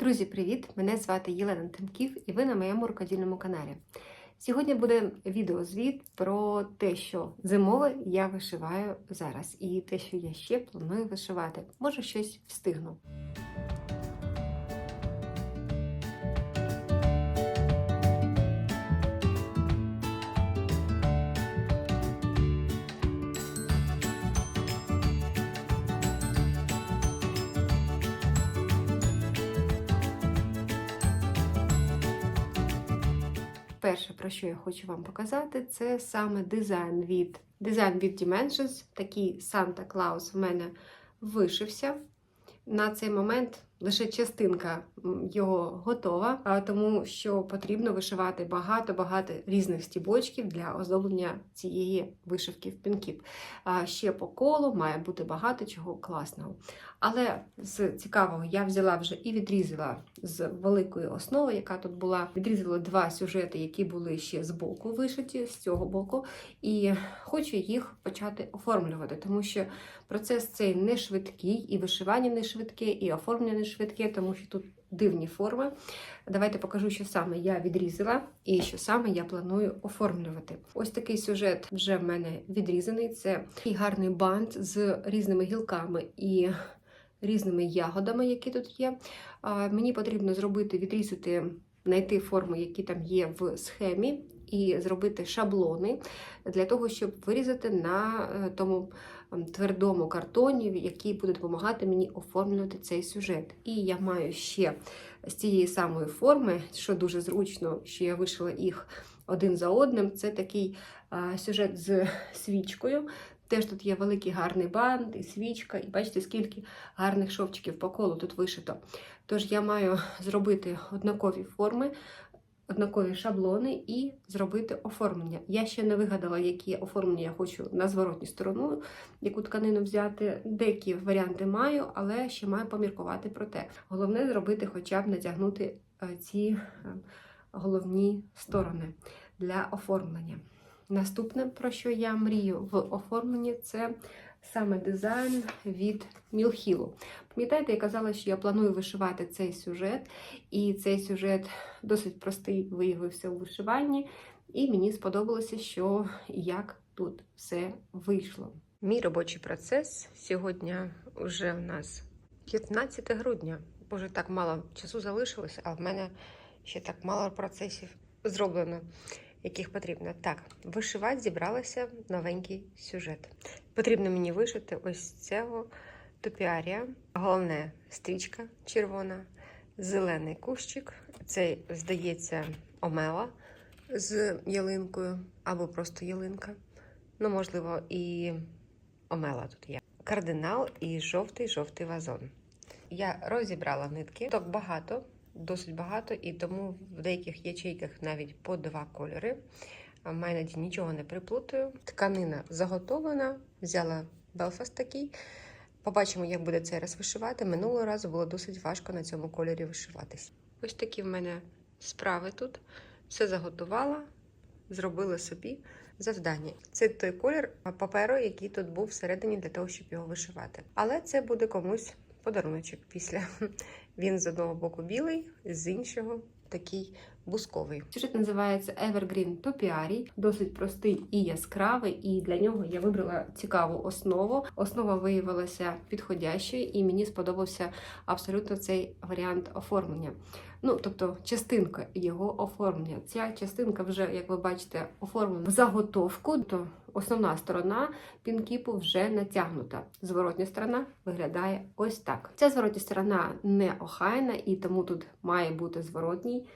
Друзі, привіт! Мене звати Єлена Тимків і ви на моєму рукодільному каналі. Сьогодні буде відеозвіт про те, що зимове я вишиваю зараз, і те, що я ще планую вишивати. Може, щось встигну. Про що я хочу вам показати, це саме дизайн від дизайн від Dimensions. Такий Санта Клаус в мене вишився. На цей момент лише частинка його готова, тому що потрібно вишивати багато-багато різних стібочків для оздоблення цієї вишивки в пінкіп. Ще по колу має бути багато чого класного. Але з цікавого я взяла вже і відрізала з великої основи, яка тут була. Відрізала два сюжети, які були ще з боку вишиті, з цього боку, і хочу їх почати оформлювати, тому що процес цей не швидкий, і вишивання не швидке, і оформлення не тому що тут дивні форми. Давайте покажу, що саме я відрізала і що саме я планую оформлювати. Ось такий сюжет вже в мене відрізаний. Це такий гарний бант з різними гілками і різними ягодами, які тут є. Мені потрібно зробити, відрізати, знайти форми, які там є в схемі, і зробити шаблони для того, щоб вирізати на е, тому твердому картоні, який буде допомагати мені оформлювати цей сюжет. І я маю ще з цієї самої форми, що дуже зручно, що я вишила їх один за одним. Це такий сюжет з свічкою. Теж тут є великий гарний бант і свічка, і бачите, скільки гарних шовчиків по колу тут вишито. Тож я маю зробити однакові форми, однакові шаблони і зробити оформлення. Я ще не вигадала, які оформлення я хочу на зворотню сторону, яку тканину взяти. Деякі варіанти маю, але ще маю поміркувати про те. Головне зробити, хоча б натягнути е, ці е, головні сторони для оформлення. Наступне, про що я мрію в оформленні, це саме дизайн від Мілхілу. Пам'ятаєте, я казала, що я планую вишивати цей сюжет, і цей сюжет досить простий виявився у вишиванні, і мені сподобалося, що як тут все вийшло. Мій робочий процес сьогодні вже у нас 15 грудня. Боже, так мало часу залишилося, а в мене ще так мало процесів зроблено яких потрібно. Так, вишивати зібралася новенький сюжет. Потрібно мені вишити ось цього топіарія. Головне стрічка червона, зелений кущик. Це, здається, омела з ялинкою або просто ялинка. Ну, можливо, і омела тут є. Кардинал і жовтий-жовтий вазон. Я розібрала нитки, так багато досить багато, і тому в деяких ячейках навіть по два кольори. Майнаді нічого не приплутаю. Тканина заготовлена, взяла Белфаст такий. Побачимо, як буде цей раз вишивати. Минулого разу було досить важко на цьому кольорі вишиватись. Ось такі в мене справи тут. Все заготувала, зробила собі завдання. Це той колір паперу, який тут був всередині для того, щоб його вишивати. Але це буде комусь подаруночок після. Він з одного боку білий, з іншого такий бусковий. Сюжет називається Evergreen Topiary. Досить простий і яскравий, і для нього я вибрала цікаву основу. Основа виявилася підходящою, і мені сподобався абсолютно цей варіант оформлення. Ну, тобто, частинка його оформлення. Ця частинка вже, як ви бачите, оформлена в заготовку, то основна сторона пінкіпу вже натягнута. Зворотня сторона виглядає ось так. Ця зворотня сторона не охайна, і тому тут має бути зворотній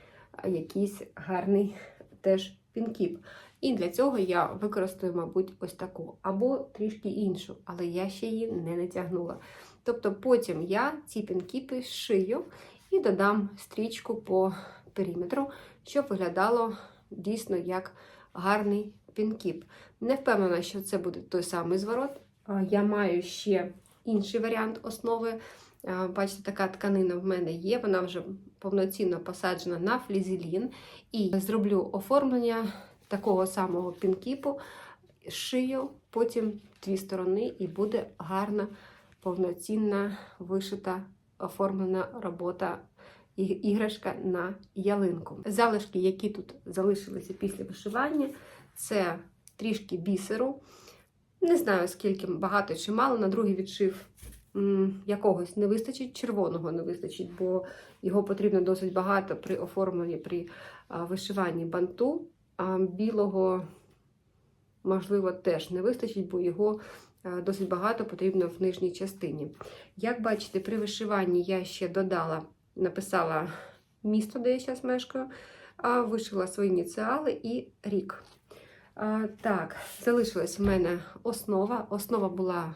якийсь гарний теж пінкіп. І для цього я використаю, мабуть, ось таку, або трішки іншу, але я ще її не натягнула. Тобто потім я ці пінкіпи шию і додам стрічку по периметру, щоб виглядало дійсно як гарний пінкіп. Не впевнена, що це буде той самий зворот. Я маю ще інший варіант основи. Бачите, така тканина в мене є, вона вже повноцінно посаджена на флізелін. І зроблю оформлення такого самого пінкіпу, шию, потім дві сторони, і буде гарна, повноцінна вишита оформлена робота іграшка на ялинку. Залишки, які тут залишилися після вишивання, це трішки бісеру. Не знаю, скільки багато чи мало. На другий відшив якогось не вистачить, червоного не вистачить, бо його потрібно досить багато при оформленні, при вишиванні банту. А білого, можливо, теж не вистачить, бо його досить багато потрібно в нижній частині. Як бачите, при вишиванні я ще додала, написала місто, де я зараз мешкаю, вишила свої ініціали і рік. Так, залишилась в мене основа. Основа була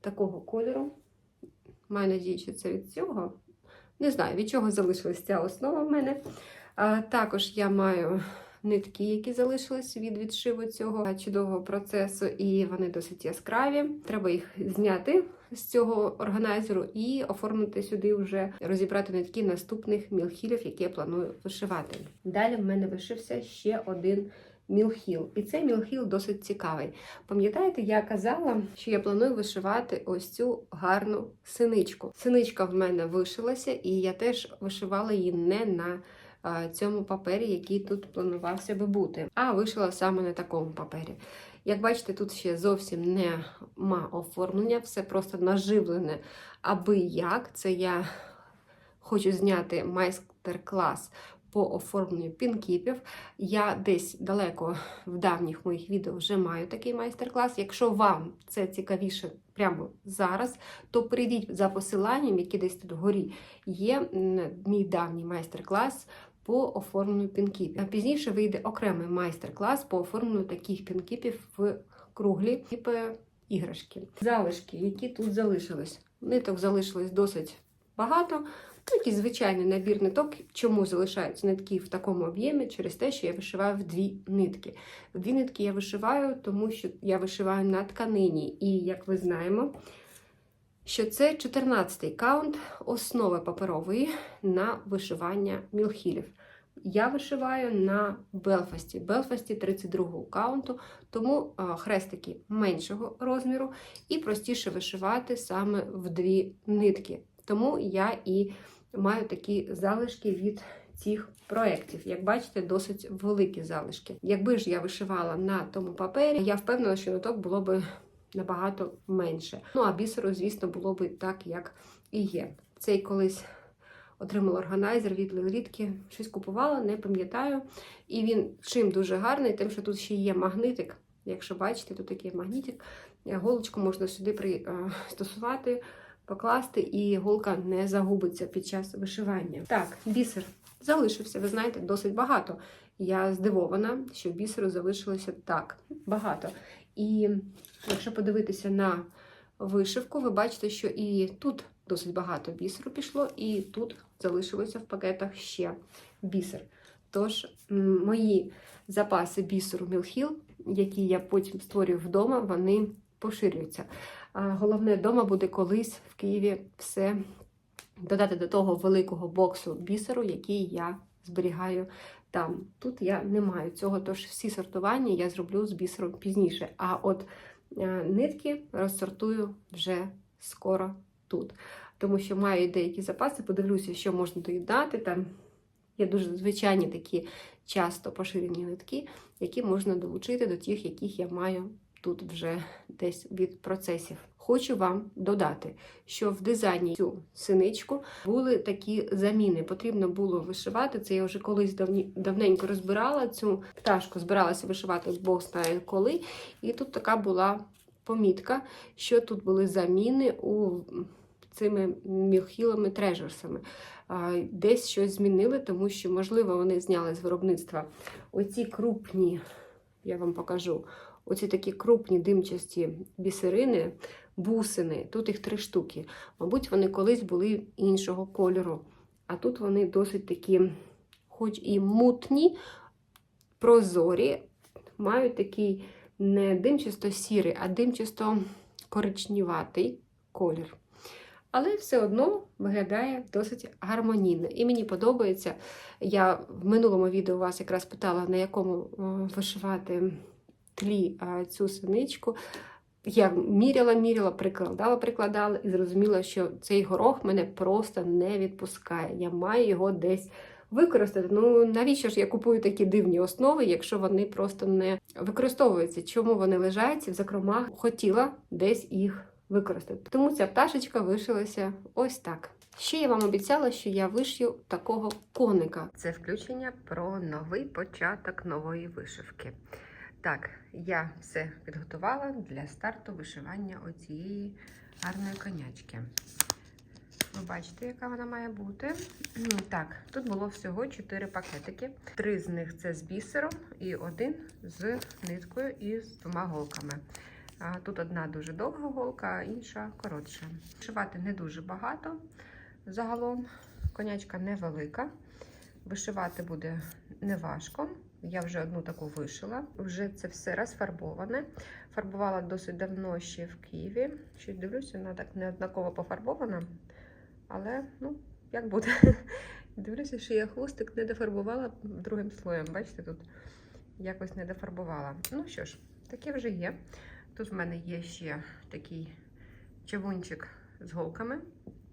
такого кольору. Маю надію, що це від цього. Не знаю, від чого залишилась ця основа в мене. А, також я маю нитки, які залишились від відшиву цього чудового процесу, і вони досить яскраві. Треба їх зняти з цього органайзеру і оформити сюди вже розібрати нитки наступних мілхілів, які я планую вишивати. Далі в мене вишився ще один мілхіл. І цей мілхіл досить цікавий. Пам'ятаєте, я казала, що я планую вишивати ось цю гарну синичку. Синичка в мене вишилася, і я теж вишивала її не на цьому папері, який тут планувався би бути, а вишила саме на такому папері. Як бачите, тут ще зовсім нема оформлення, все просто наживлене аби як. Це я хочу зняти майстер-клас по оформленню пінкіпів. Я десь далеко в давніх моїх відео вже маю такий майстер-клас. Якщо вам це цікавіше прямо зараз, то перейдіть за посиланням, яке десь тут вгорі є мій давній майстер-клас по оформленню пінкіпів. А пізніше вийде окремий майстер-клас по оформленню таких пінкіпів в круглі типи іграшки. Залишки, які тут залишились. Ниток залишилось досить багато. Такий звичайний набір ниток. Чому залишаються нитки в такому об'ємі? Через те, що я вишиваю в дві нитки. В дві нитки я вишиваю, тому що я вишиваю на тканині. І, як ви знаємо, що це 14-й каунт основи паперової на вишивання мілхілів. Я вишиваю на Белфасті. Белфасті 32-го каунту, тому хрестики меншого розміру і простіше вишивати саме в дві нитки. Тому я і маю такі залишки від цих проєктів. Як бачите, досить великі залишки. Якби ж я вишивала на тому папері, я впевнена, що ноток було би набагато менше. Ну а бісеру, звісно, було би так, як і є. Цей колись отримала органайзер від Лилрідки, щось купувала, не пам'ятаю. І він чим дуже гарний, тим, що тут ще є магнитик. Якщо бачите, тут такий магнітик. Голочку можна сюди пристосувати, покласти, і голка не загубиться під час вишивання. Так, бісер залишився, ви знаєте, досить багато. Я здивована, що бісеру залишилося так багато. І якщо подивитися на вишивку, ви бачите, що і тут досить багато бісеру пішло, і тут залишилося в пакетах ще бісер. Тож, мої запаси бісеру Мілхіл, які я потім створюю вдома, вони поширюються. Головне, вдома буде колись в Києві все додати до того великого боксу бісеру, який я зберігаю там. Тут я не маю цього, тож всі сортування я зроблю з бісером пізніше. А от е, нитки розсортую вже скоро тут. Тому що маю деякі запаси, подивлюся, що можна доїдати. Там є дуже звичайні такі часто поширені нитки, які можна долучити до тих, яких я маю тут вже десь від процесів. Хочу вам додати, що в дизайні цю синичку були такі заміни. Потрібно було вишивати. Це я вже колись давні, давненько розбирала цю пташку, збиралася вишивати Бог знає коли. І тут така була помітка, що тут були заміни у цими мілхілами трежерсами. Десь щось змінили, тому що, можливо, вони зняли з виробництва оці крупні, я вам покажу. Оці такі крупні димчасті бісерини, бусини, тут їх три штуки. Мабуть, вони колись були іншого кольору. А тут вони досить такі, хоч і мутні, прозорі, мають такий не димчасто-сірий, а димчасто-коричневатий колір. Але все одно виглядає досить гармонійно. І мені подобається. Я в минулому відео вас якраз питала, на якому вишивати тлі цю синичку. Я міряла, міряла, прикладала, прикладала і зрозуміла, що цей горох мене просто не відпускає. Я маю його десь використати. Ну навіщо ж я купую такі дивні основи, якщо вони просто не використовуються? Чому вони лежать в закромах? Хотіла десь їх використати. Тому ця пташечка вишилася ось так. Ще я вам обіцяла, що я вишью такого коника. Це включення про новий початок нової вишивки. Так, я все підготувала для старту вишивання оцієї гарної конячки. Ви бачите, яка вона має бути. Так, тут було всього 4 пакетики. Три з них це з бісером, і один з ниткою і з двома голками. Тут одна дуже довга голка, а інша коротша. Вишивати не дуже багато. Загалом конячка невелика. Вишивати буде неважко. Я вже одну таку вишила. Вже це все розфарбоване. Фарбувала досить давно ще в Києві. Ще дивлюся, вона так неоднаково пофарбована. Але, ну, як буде. Дивлюся, що я хвостик не дофарбувала другим слоєм. Бачите, тут якось не дофарбувала. Ну що ж, таке вже є. Тут в мене є ще такий чавунчик з голками.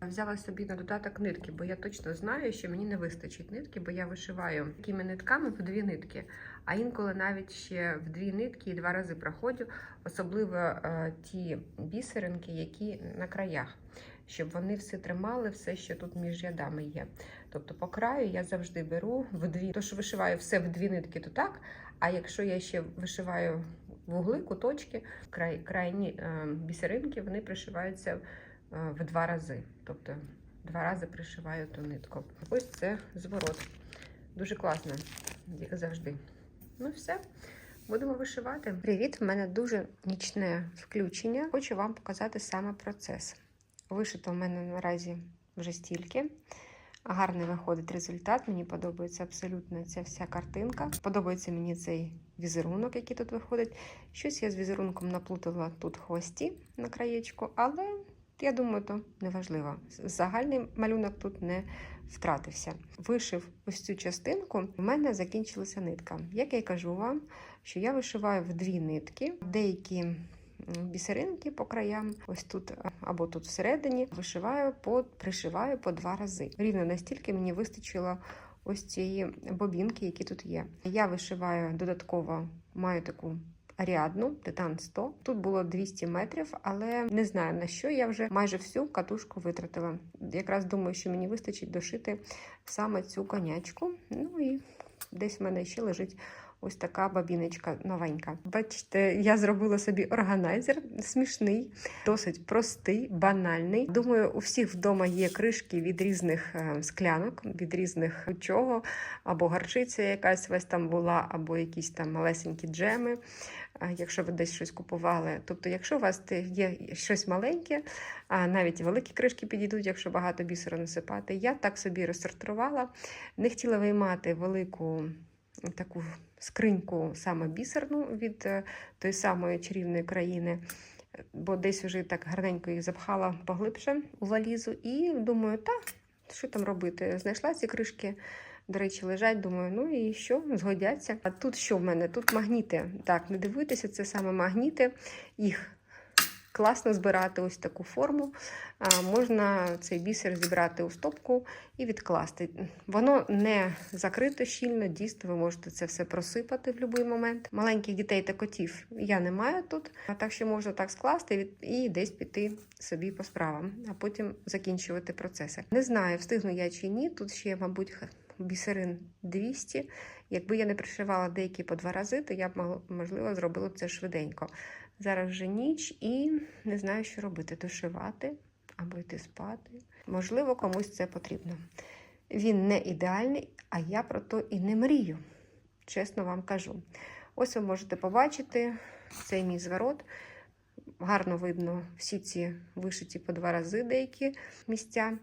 Взяла собі на додаток нитки, бо я точно знаю, що мені не вистачить нитки, бо я вишиваю такими нитками в дві нитки, а інколи навіть ще в дві нитки і два рази проходжу, особливо е, ті бісеринки, які на краях, щоб вони все тримали, все, що тут між рядами є. Тобто по краю я завжди беру в дві, тож вишиваю все в дві нитки, то так. А якщо я ще вишиваю вугли, куточки, край, крайні е, бісеринки, вони пришиваються в два рази. Тобто два рази пришиваю ту нитку. Ось це зворот. Дуже класно, як завжди. Ну, все, будемо вишивати. Привіт! В мене дуже нічне включення. Хочу вам показати саме процес. Вишито в мене наразі вже стільки. Гарний виходить результат. Мені подобається абсолютно ця вся картинка. Подобається мені цей візерунок, який тут виходить. Щось я з візерунком наплутала тут хвості на краєчку, але я думаю, то неважливо. Загальний малюнок тут не втратився. Вишив ось цю частинку, у мене закінчилася нитка. Як я й кажу вам, що я вишиваю в дві нитки, деякі бісеринки по краям, ось тут або тут всередині, вишиваю по пришиваю по два рази. Рівно настільки мені вистачило ось цієї бобінки, які тут є. Я вишиваю додатково, маю таку Аріадну, титан 100. Тут було 200 метрів, але не знаю на що я вже майже всю катушку витратила. Якраз думаю, що мені вистачить дошити саме цю конячку. Ну і десь в мене ще лежить. Ось така бабіночка новенька. Бачите, я зробила собі органайзер смішний, досить простий, банальний. Думаю, у всіх вдома є кришки від різних е, склянок, від різних чого, або гарчиця якась ось там була, або якісь там малесенькі джеми якщо ви десь щось купували. Тобто, якщо у вас є щось маленьке, а навіть великі кришки підійдуть, якщо багато бісеру насипати, я так собі розсортувала, не хотіла виймати велику таку скриньку саме бісерну від е, тої самої чарівної країни. Бо десь вже так гарненько їх запхала поглибше у валізу, і думаю, так, що там робити? Знайшла ці кришки до речі, лежать, думаю, ну і що, згодяться. А тут що в мене? Тут магніти. Так, не дивуйтеся, це саме магніти. Їх класно збирати ось таку форму. Можна цей бісер зібрати у стопку і відкласти. Воно не закрито щільно, дійсно, ви можете це все просипати в будь-який момент. Маленьких дітей та котів я не маю тут, так що можна так скласти і десь піти собі по справам, а потім закінчувати процеси. Не знаю, встигну я чи ні. Тут ще, мабуть, бісерин 200. Якби я не пришивала деякі по два рази, то я б, можливо, зробила це швиденько. Зараз вже ніч і не знаю, що робити: дошивати або йти спати. Можливо, комусь це потрібно. Він не ідеальний, а я про то і не мрію. Чесно вам кажу. Ось ви можете побачити цей мій зворот. Гарно видно всі ці вишиті по два рази деякі місця.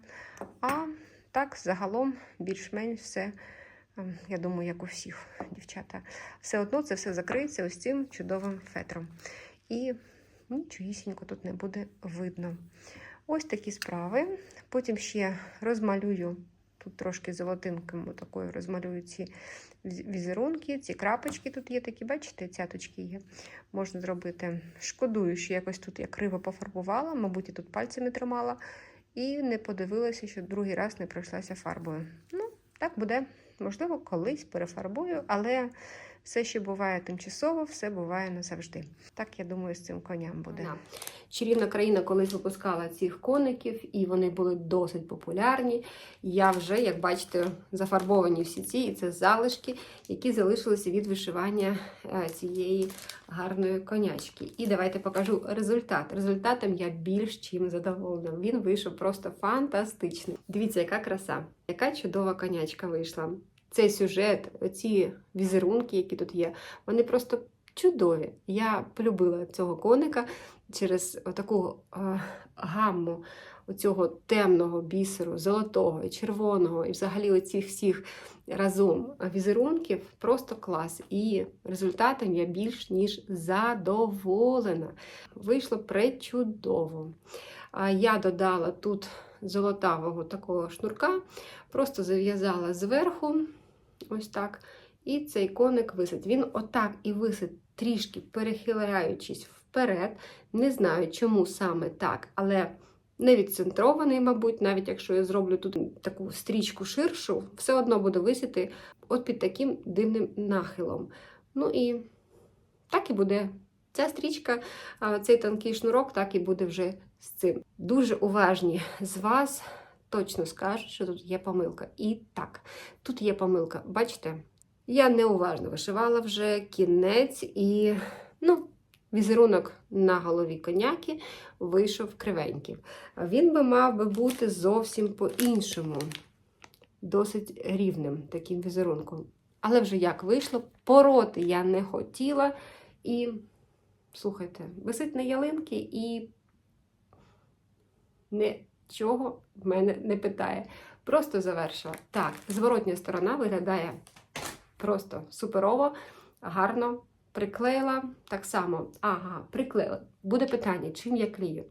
А так, загалом, більш-менш все, ем, я думаю, як у всіх дівчата. Все одно це все закриється ось цим чудовим фетром. І нічогісінько тут не буде видно. Ось такі справи. Потім ще розмалюю Тут трошки золотинком такою розмалюю ці візерунки, ці крапочки тут є такі, бачите, цяточки є. Можна зробити. Шкодую, що якось тут я криво пофарбувала, мабуть, і тут пальцями тримала. І не подивилася, що другий раз не пройшлася фарбою. Ну, так буде. Можливо, колись перефарбую, але все, що буває тимчасово, все буває назавжди. Так, я думаю, з цим коням буде. Чарівна країна колись випускала цих коників, і вони були досить популярні. Я вже, як бачите, зафарбовані всі ці, і це залишки, які залишилися від вишивання е, цієї гарної конячки. І давайте покажу результат. Результатом я більш чим задоволена. Він вийшов просто фантастичний. Дивіться, яка краса, яка чудова конячка вийшла. Цей сюжет, ці візерунки, які тут є, вони просто чудові. Я полюбила цього коника через таку е, гамму оцього темного бісеру, золотого і червоного, і взагалі оцих всіх разом візерунків просто клас. І результатом я більш ніж задоволена. Вийшло пречудово. Я додала тут золотавого такого шнурка, просто зав'язала зверху, ось так. І цей коник висить. Він отак і висить, трішки перехиляючись вперед. Не знаю, чому саме так, але не відцентрований, мабуть, навіть якщо я зроблю тут таку стрічку ширшу, все одно буде висіти от під таким дивним нахилом. Ну і так і буде. Ця стрічка, цей тонкий шнурок, так і буде вже з цим. Дуже уважні з вас точно скажуть, що тут є помилка. І так, тут є помилка. Бачите? Я неуважно вишивала вже кінець і, ну, візерунок на голові коняки вийшов кривенький. Він би мав би бути зовсім по-іншому, досить рівним таким візерунком. Але вже як вийшло, пороти я не хотіла. І, слухайте, висить на ялинки і нічого в мене не питає. Просто завершила. Так, зворотня сторона виглядає просто суперово, гарно. Приклеїла так само. Ага, приклеїла. Буде питання, чим я клею.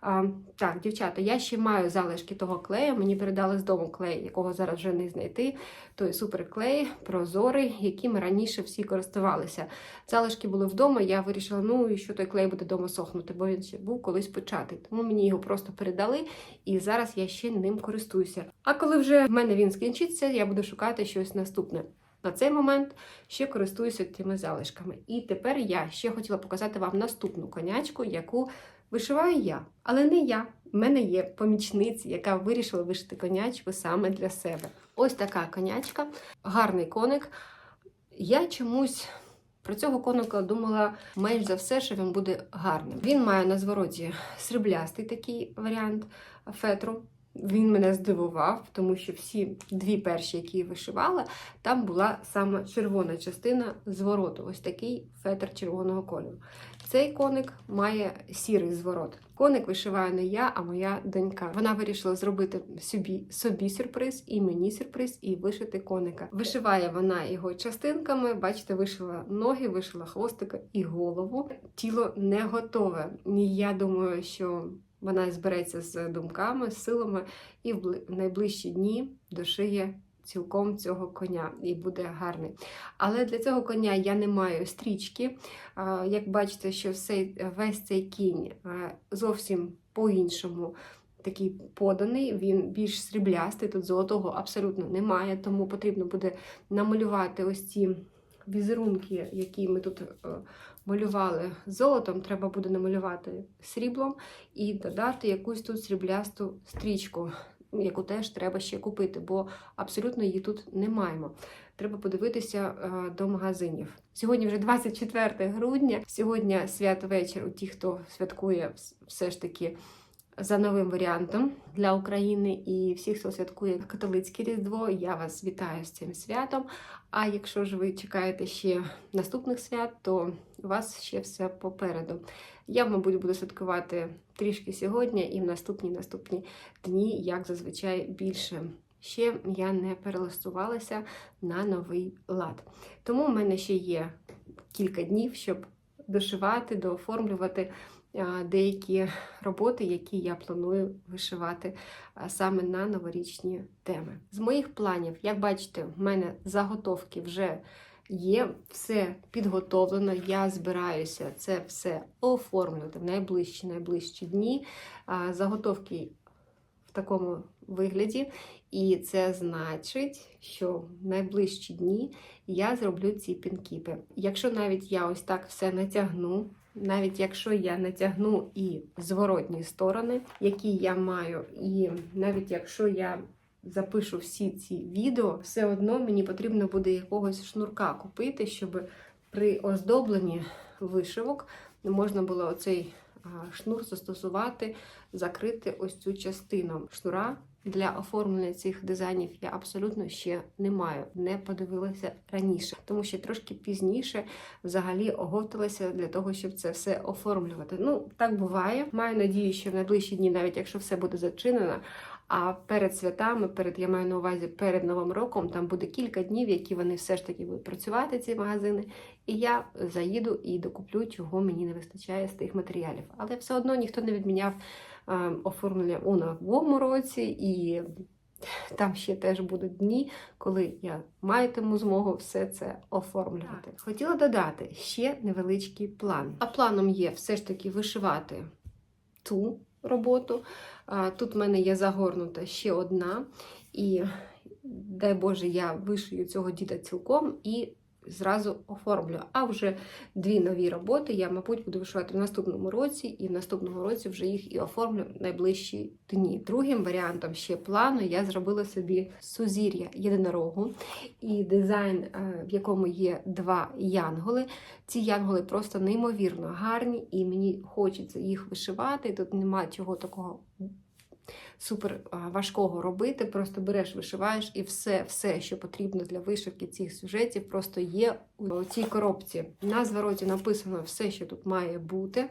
А, так, дівчата, я ще маю залишки того клею. Мені передали з дому клей, якого зараз вже не знайти. Той суперклей, прозорий, яким раніше всі користувалися. Залишки були вдома. Я вирішила, ну і що той клей буде вдома сохнути, бо він ще був колись початий. Тому мені його просто передали, і зараз я ще ним користуюся. А коли вже в мене він скінчиться, я буду шукати щось наступне. На цей момент ще користуюся тими залишками. І тепер я ще хотіла показати вам наступну конячку, яку вишиваю я. Але не я. В мене є помічниця, яка вирішила вишити конячку саме для себе. Ось така конячка, гарний коник. Я чомусь про цього коника думала менш за все, що він буде гарним. Він має на звороті сріблястий такий варіант фетру. Він мене здивував, тому що всі дві перші, які я вишивала, там була саме червона частина звороту. Ось такий фетр червоного кольору. Цей коник має сірий зворот. Коник вишиваю не я, а моя донька. Вона вирішила зробити собі, собі сюрприз і мені сюрприз, і вишити коника. Вишиває вона його частинками. Бачите, вишила ноги, вишила хвостика і голову. Тіло не готове. Я думаю, що вона збереться з думками, з силами, і в найближчі дні дошиє цілком цього коня і буде гарний. Але для цього коня я не маю стрічки. Як бачите, що весь цей кінь зовсім по-іншому. Такий поданий, він більш сріблястий, тут золотого абсолютно немає, тому потрібно буде намалювати ось ці візерунки, які ми тут е, малювали золотом, треба буде намалювати сріблом і додати якусь тут сріблясту стрічку, яку теж треба ще купити, бо абсолютно її тут не маємо. Треба подивитися е, до магазинів. Сьогодні вже 24 грудня. Сьогодні святвечір у тих, хто святкує все ж таки за новим варіантом для України і всіх, хто святкує католицьке Різдво. Я вас вітаю з цим святом. А якщо ж ви чекаєте ще наступних свят, то у вас ще все попереду. Я, мабуть, буду святкувати трішки сьогодні і в наступні наступні дні, як зазвичай, більше. Ще я не перелаштувалася на новий лад. Тому в мене ще є кілька днів, щоб дошивати, дооформлювати деякі роботи, які я планую вишивати саме на новорічні теми. З моїх планів, як бачите, в мене заготовки вже є, все підготовлено. Я збираюся це все оформлювати в найближчі найближчі дні. Заготовки в такому вигляді, і це значить, що в найближчі дні я зроблю ці пінкіпи. Якщо навіть я ось так все натягну, навіть якщо я натягну і зворотні сторони, які я маю, і навіть якщо я запишу всі ці відео, все одно мені потрібно буде якогось шнурка купити, щоб при оздобленні вишивок можна було оцей шнур застосувати, закрити ось цю частину шнура. Для оформлення цих дизайнів я абсолютно ще не маю, не подивилася раніше, тому що трошки пізніше взагалі оговталася для того, щоб це все оформлювати. Ну, так буває. Маю надію, що в найближчі дні, навіть якщо все буде зачинено, а перед святами, перед я маю на увазі перед новим роком, там буде кілька днів, які вони все ж таки будуть працювати, ці магазини. І я заїду і докуплю, чого мені не вистачає з тих матеріалів. Але все одно ніхто не відміняв оформлення у новому році, і там ще теж будуть дні, коли я матиму змогу все це оформлювати. Хотіла додати ще невеличкий план. А планом є все ж таки вишивати ту роботу. Тут в мене є загорнута ще одна, і дай Боже, я вишию цього діда цілком і зразу оформлю. А вже дві нові роботи я, мабуть, буду вишивати в наступному році, і в наступному році вже їх і оформлю в найближчі дні. Другим варіантом ще плану я зробила собі сузір'я єдинорогу і дизайн, е, в якому є два янголи. Ці янголи просто неймовірно гарні, і мені хочеться їх вишивати. Тут немає чого такого супер важкого робити. Просто береш, вишиваєш, і все, все, що потрібно для вишивки цих сюжетів, просто є у цій коробці. На звороті написано все, що тут має бути.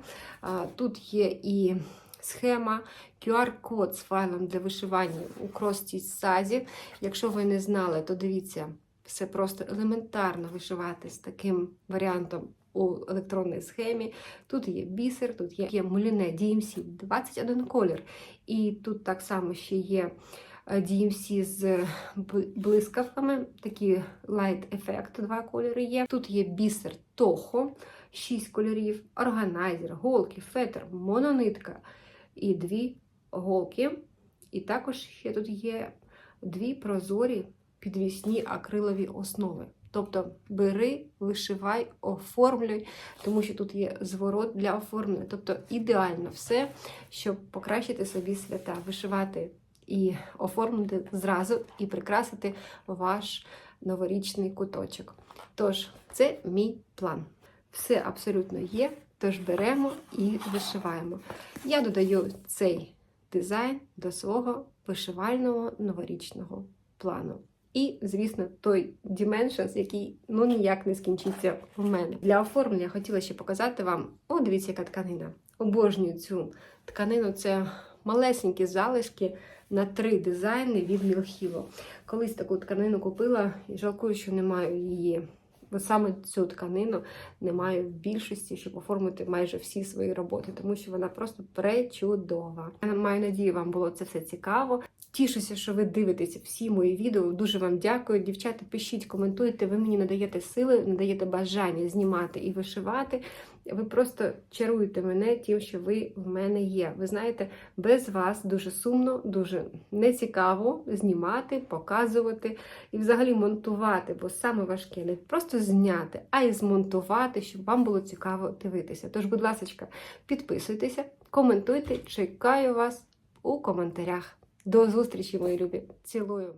Тут є і схема. QR-код з файлом для вишивання у крості сазі. Якщо ви не знали, то дивіться, все просто елементарно вишивати з таким варіантом у електронній схемі. Тут є бісер, тут є, є муліне DMC 21 колір. І тут так само ще є е, DMC з блискавками, такі light effect, два кольори є. Тут є бісер Toho, 6 кольорів, органайзер, голки, фетр, мононитка і дві голки. І також ще тут є дві прозорі підвісні акрилові основи. Тобто бери, вишивай, оформлюй, тому що тут є зворот для оформлення. Тобто ідеально все, щоб покращити собі свята, вишивати і оформити зразу, і прикрасити ваш новорічний куточок. Тож, це мій план. Все абсолютно є, тож беремо і вишиваємо. Я додаю цей дизайн до свого вишивального новорічного плану. І, звісно, той Dimensions, який ну ніяк не скінчиться в мене. Для оформлення хотіла ще показати вам: о, дивіться, яка тканина. Обожнюю цю тканину. Це малесенькі залишки на три дизайни від Мілхіло. Колись таку тканину купила і жалкую, що не маю її. Бо саме цю тканину не маю в більшості, щоб оформити майже всі свої роботи, тому що вона просто пречудова. Я маю надію, вам було це все цікаво. Тішуся, що ви дивитеся всі мої відео. Дуже вам дякую. Дівчата, пишіть, коментуйте. Ви мені надаєте сили, надаєте бажання знімати і вишивати. Ви просто чаруєте мене тим, що ви в мене є. Ви знаєте, без вас дуже сумно, дуже нецікаво знімати, показувати і взагалі монтувати, бо саме важке не просто зняти, а й змонтувати, щоб вам було цікаво дивитися. Тож, будь ласка, підписуйтеся, коментуйте, чекаю вас у коментарях. До зустрічі, мої любі. Цілую!